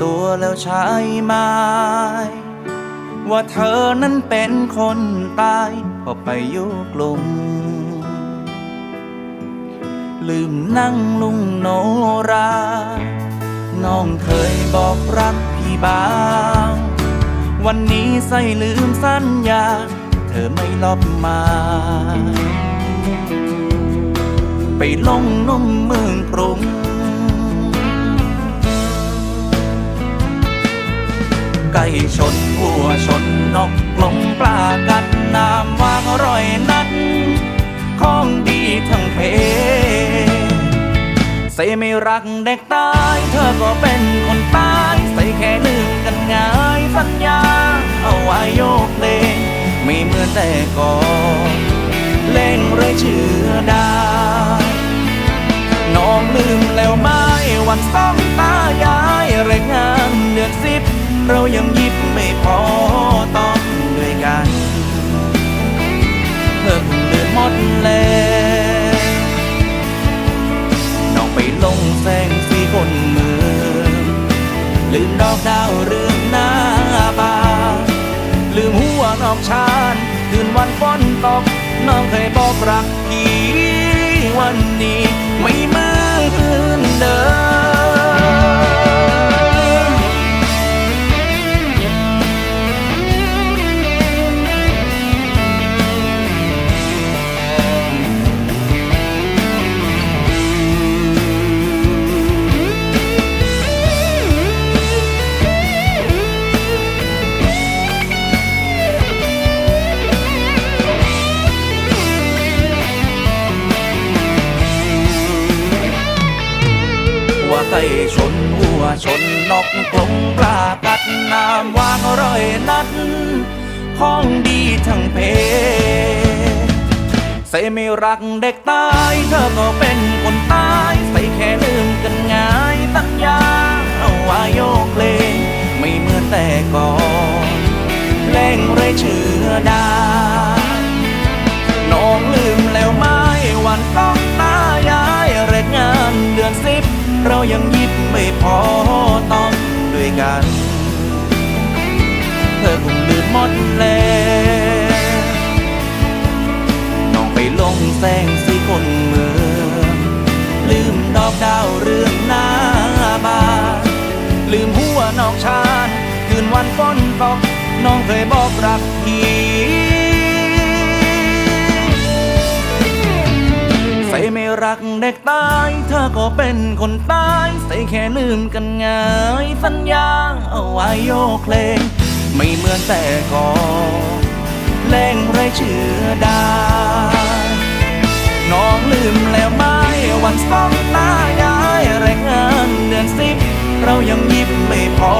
ตัวแล้วใช่ไหมว่าเธอนั้นเป็นคนตายพอไปอยู่กลุ่ม ลืมนั่งลุงโนรา น้องเคยบอกรักพี่บ้าง วันนี้ใส่ลืมสัญญา เธอไม่ลบมา ไปลงนุ่มเมือง วัวชนนกกลงปลากัดน้ำวางร่อยนัดของดีทั้งเพใส่ไม่รักเด็กตายเธอก็เป็นคนตายใส่แค่ลืมกันง่ายสัญญา เอาไว้โยกเลงไม่เหมือนแต่ก่อนเล่งเลยเชื่อด้น้องลืมแล้วไหมวันสองตายายรายงานเดือนสิบเรายังยิ ลืมดอกดาวเรืองหน้าบานลืมหัวนอกชานคืนวันฝนตก น้องเคยบอกรักพี่วันนี้ไม่ ไก่ชนหัวชนนกกลงปลากัดน้ำวางร่อยนัดของดีทั้งเพใส่ไม่รักเด็กตาย เธอก็เป็นคนตาย ใส่แค่ลืมกันง่ายตั้งยาเอาไว้โยกเลงไม่เหมือนแต่ก่อนเล่งไรเชื่อด้น้องลืมแล้วไหมวันต้องตายายแรกงาน เรายังยิบไม่พอต้องด้วยกัน เธอคงลืมหมดแล้วน้องไปลงแสงสีคนเมืองลืมดอกดาวเรืองหน้าบานลืมหัวนอกชานคืนวันฝนตกน้องเคยบอกรักพี่ ไม่รักเด็กตายเธอก็เป็นคนตาย ใส่แค่ลืมกันง่ายสัญญาเอาไว้โยกเพลง ไม่เหมือนแต่ก่อนแรงไรเชื่อดาน้องลืมแล้วไหมวันสองตายได้แรงงานเดือนสิบ เรายังยิ้มไม่พอ